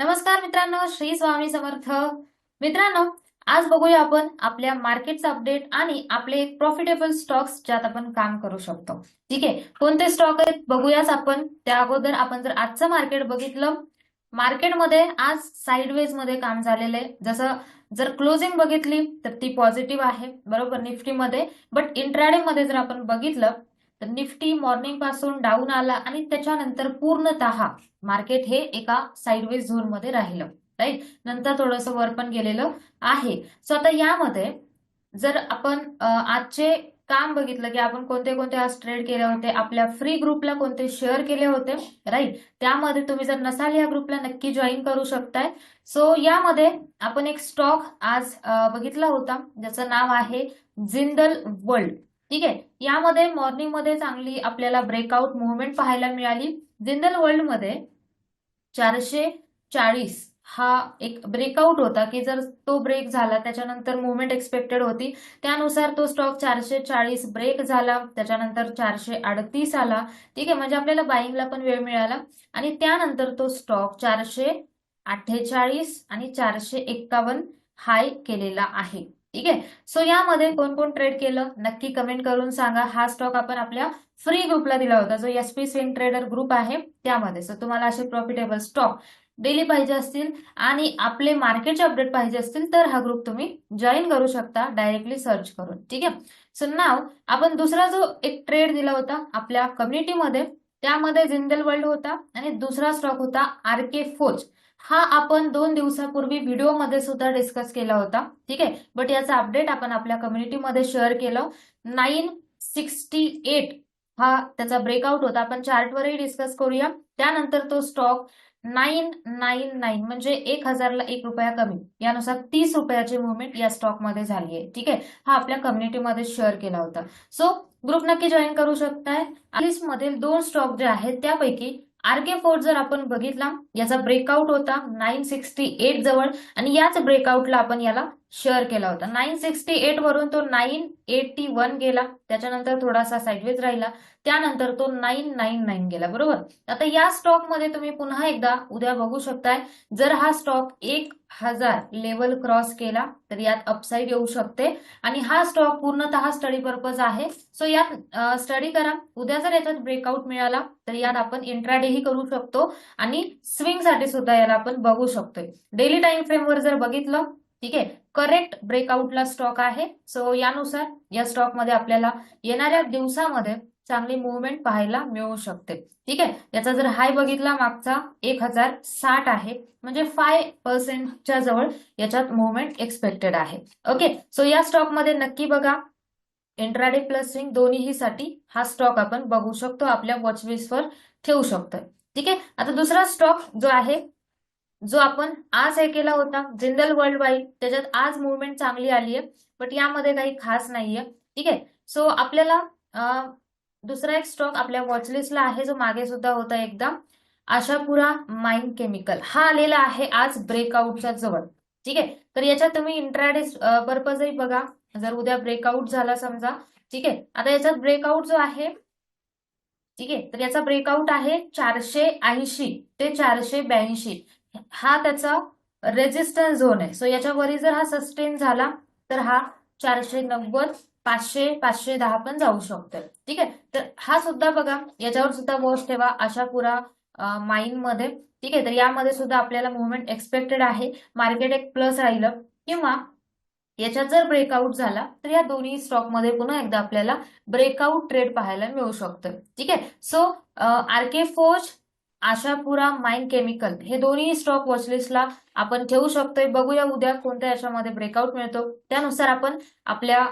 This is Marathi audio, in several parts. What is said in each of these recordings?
नमस्कार मित्रांनो श्री स्वामी समर्थ. मित्रांनो आज बघूया आपण आपल्या मार्केटचा अपडेट आणि आपले प्रॉफिटेबल स्टॉक्स ज्यात आपण काम करू शकतो. ठीक आहे? कोणते स्टॉक आहेत बघूयाच आपण. त्या अगोदर आपण जर आजचं मार्केट बघितलं मार्केटमध्ये आज साईडवेजमध्ये काम झालेलं आहे. जसं जर क्लोजिंग बघितली तर ती पॉझिटिव्ह आहे. बरोबर निफ्टीमध्ये. बट इंट्राडे मध्ये जर आपण बघितलं तर निफ्टी मॉर्निंगपासून डाऊन आला आणि त्याच्यानंतर पूर्णतः मार्केट हे एका साईडवेज झोनमध्ये राहिलं राईट नंतर थोडंसं वर पण गेलेलं आहे. सो आता यामध्ये जर आपण आजचे काम बघितलं की आपण कोणते कोणते आज ट्रेड केले होते आपल्या फ्री ग्रुपला कोणते शेअर केले होते राईट त्यामध्ये तुम्ही जर नसाल या ग्रुपला नक्की जॉईन करू शकताय. सो यामध्ये आपण एक स्टॉक आज बघितला होता ज्याचं नाव आहे जिंदल वर्ल्ड. ठीक आहे? यामध्ये मॉर्निंगमध्ये चांगली आपल्याला ब्रेकआउट मुवमेंट पाहायला मिळाली. जिंदल वर्ल्डमध्ये चारशे चाळीस हा एक ब्रेकआउट होता की जर तो ब्रेक झाला त्याच्यानंतर मुवमेंट एक्सपेक्टेड होती. त्यानुसार तो स्टॉक चारशे चाळीस ब्रेक झाला त्याच्यानंतर चारशे अडतीस आला. ठीक आहे? म्हणजे आपल्याला बाईंगला पण वेळ मिळाला. आणि त्यानंतर तो स्टॉक चारशे अठ्ठेचाळीस आणि चारशे एक्कावन्न हाय केलेला आहे. ठीक आहे? सो यामध्ये कोण कोण ट्रेड केलं? नक्की कमेंट करून सांगा. हा स्टॉक आपण आपल्या फ्री ग्रुपला दिला होता. जो एस पी ट्रेडर ग्रुप आहे त्यामध्ये. सो तुम्हाला असे प्रॉफिटेबल स्टॉक डेली पाहिजे असतील आणि आपले मार्केटचे अपडेट पाहिजे असतील तर हा ग्रुप तुम्ही जॉईन करू शकता डायरेक्टली सर्च करून. ठीक आहे? सो नाव आपण दुसरा जो एक ट्रेड दिला होता आपल्या कम्युनिटीमध्ये त्यामध्ये जिंदल वर्ल्ड होता आणि दुसरा स्टॉक होता आर के फोज हा आपण दोन दिवसापूर्वी व्हिडिओमध्ये सुद्धा डिस्कस केला होता. ठीक आहे? बट याचा अपडेट आपण आपल्या कम्युनिटीमध्ये शेअर केलं. नाईन सिक्स्टी एट हा त्याचा ब्रेकआउट होता. आपण चार्टवरही डिस्कस करूया. त्यानंतर तो स्टॉक नाईन नाईन नाईन म्हणजे एक हजारला एक रुपया कमी. यानुसार तीस रुपयाची मुवमेंट या स्टॉकमध्ये झाली आहे. ठीक आहे? हा आपल्या कम्युनिटीमध्ये शेअर केला होता. सो ग्रुप नक्की जॉईन करू शकताय. लिस्ट मधील दोन स्टॉक जे आहेत त्यापैकी आर के फोर्ट जर आपण बघितला याचा ब्रेकआउट होता नाईन सिक्स्टी एट जवळ आणि याच ब्रेकआउटला आपण याला शेअर केला होता. नाईन सिक्स्टी एट वरून तो नाईन एटी वन गेला. त्याच्यानंतर थोडासा साईडवेज राहिला. त्यानंतर तो नाईन नाईन नाईन गेला. बरोबर? आता या स्टॉकमध्ये तुम्ही पुन्हा एकदा उद्या बघू शकताय जर हा स्टॉक एक हजार लेवल क्रॉस केला तर यात अपसाईड येऊ शकते. आणि हा स्टॉक पूर्णतः स्टडी पर्पज आहे. सो यात स्टडी करा. उद्या जर याच्यात ब्रेकआउट मिळाला तर यात आपण इंट्राडेही करू शकतो. आणि स्विंगसाठी सुद्धा याला आपण बघू शकतोय. डेली टाइम फ्रेमवर जर बघितलं ठीक आहे? करेक्ट ब्रेकआउटला स्टॉक आहे. सो यानुसार या स्टॉकमध्ये आपल्याला येणाऱ्या दिवसामध्ये चांगली मुवमेंट पाहायला मिळू शकते. ठीक आहे? याचा जर हाय बघितला मागचा एक हजार साठ आहे. म्हणजे फाय पर्सेंटच्या जवळ याच्यात मुवमेंट एक्सपेक्टेड आहे. ओके सो या स्टॉकमध्ये नक्की बघा. इंट्राडे प्लस स्विंग दोन्हीही साठी हा स्टॉक आपण बघू शकतो. आपल्या वॉचलिस्टवर ठेवू शकतोय. ठीक आहे? आता दुसरा स्टॉक जो आहे जो आपण आज हे केला होता जिंदल वर्ल्ड वाईड त्याच्यात आज मुवमेंट चांगली आली आहे बट यामध्ये काही खास नाहीये. ठीक आहे? सो आपल्याला दुसरा एक स्टॉक आपल्या वॉचलिस्टला आहे जो मागे सुद्धा होता एकदा. आशापुरा माइन केमिकल हा आलेला आहे आज ब्रेकआउटच्या जवळ. ठीक आहे? तर याच्यात तुम्ही इंट्राडे पर्पजही बघा. जर उद्या ब्रेकआउट झाला समजा. ठीक आहे? आता याच्यात ब्रेकआउट जो आहे ठीक आहे? तर याचा ब्रेकआउट आहे चारशे ऐंशी ते चारशे ब्याऐंशी. हा त्याचा रेजिस्टन्स झोन आहे. सो याच्यावरी जर हा सस्टेन झाला तर हा चारशे नव्वद पाचशे पाचशे दहा पण जाऊ शकतोय ठीक आहे? तर हा सुद्धा बघा याच्यावर सुद्धा वॉच ठेवा आशापुरा माइनमध्ये. ठीक आहे? तर यामध्ये सुद्धा आपल्याला मुवमेंट एक्सपेक्टेड आहे. मार्केट एक प्लस राहिलं. किंवा याच्यात जर ब्रेकआउट झाला तर या दोन्ही स्टॉकमध्ये पुन्हा एकदा आपल्याला ब्रेकआउट ट्रेड पाहायला मिळू शकतं. ठीक आहे? So R K Ashapura mine chemical हे दोन्ही स्टॉक वॉचलिस्टला आपण ठेवू शकतोय. बघूया उद्या कोणत्या याच्यामध्ये ब्रेकआउट मिळतो. त्यानुसार आपण आपल्या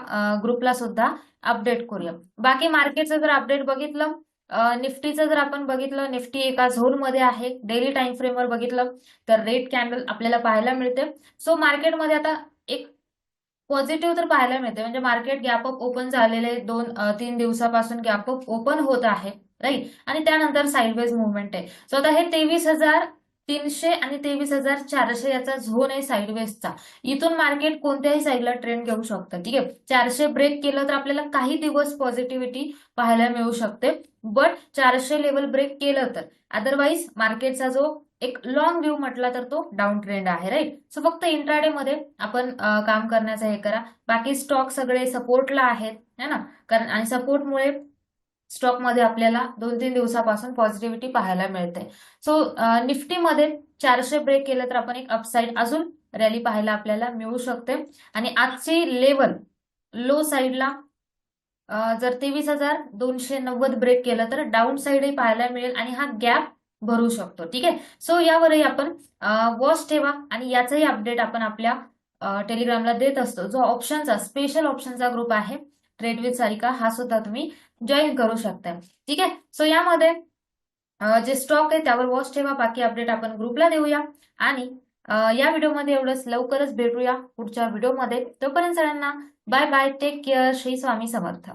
ग्रुपला सुद्धा अपडेट करूया. बाकी मार्केटचं जर अपडेट बघितलं निफ्टीचं जर आपण बघितलं निफ्टी एका झोनमध्ये आहे डेली टाइम फ्रेमवर बघितलं तर रेड कॅन्डल आपल्याला पाहायला मिळते. सो मार्केटमध्ये आता एक पॉझिटिव्ह तर पाहायला मिळते. म्हणजे मार्केट गॅपअप ओपन झालेले दोन तीन दिवसापासून गॅपअप ओपन होत आहे. राईट? आणि त्यानंतर साईडवेज मुवमेंट आहे. सो आता हे तेवीस हजार तीनशे आणि तेवीस हजार चारशे याचा झोन आहे साईडवेजचा इथून मार्केट कोणत्याही साईडला ट्रेंड घेऊ शकतं. ठीक आहे? चारशे ब्रेक केलं तर आपल्याला काही दिवस पॉझिटिव्हिटी पाहायला मिळू शकते. बट चारशे लेवल ब्रेक केलं तर. अदरवाईज मार्केटचा जो एक लॉंग व्ह्यू म्हटला तर तो डाऊन ट्रेंड आहे. राईट सो फक्त इंट्राडे मध्ये आपण काम करण्याचं हे करा. बाकी स्टॉक सगळे सपोर्टला आहेत. है ना? कारण आणि सपोर्टमुळे स्टॉकमध्ये आपल्याला दोन तीन दिवसापासून पॉझिटिव्हिटी पाहायला मिळते. सो निफ्टीमध्ये चारशे ब्रेक केलं तर आपण एक अपसाईड अजून रॅली पाहायला आपल्याला मिळू शकते. आणि आजची लेवल लो साईडला जर तेवीस हजार दोनशे नव्वद ब्रेक केलं तर डाऊन साईडही पाहायला मिळेल आणि हा गॅप भरू शकतो. ठीक आहे? सो यावरही आपण वॉच ठेवा आणि याचाही अपडेट आपण आपल्या टेलिग्रामला देत असतो. जो ऑप्शनचा स्पेशल ऑप्शनचा ग्रुप आहे ट्रेड विथ सारिका हा सुद्धा तुम्ही जॉईन करू शकता. ठीक आहे? सो यामध्ये जे स्टॉक आहे त्यावर वॉच ठेवा. बाकी अपडेट आपण ग्रुपला देऊया. आणि या व्हिडिओमध्ये एवढंच. लवकरच भेटूया पुढच्या व्हिडिओमध्ये. तोपर्यंत सगळ्यांना bye bye take care Shri Swami Samarth.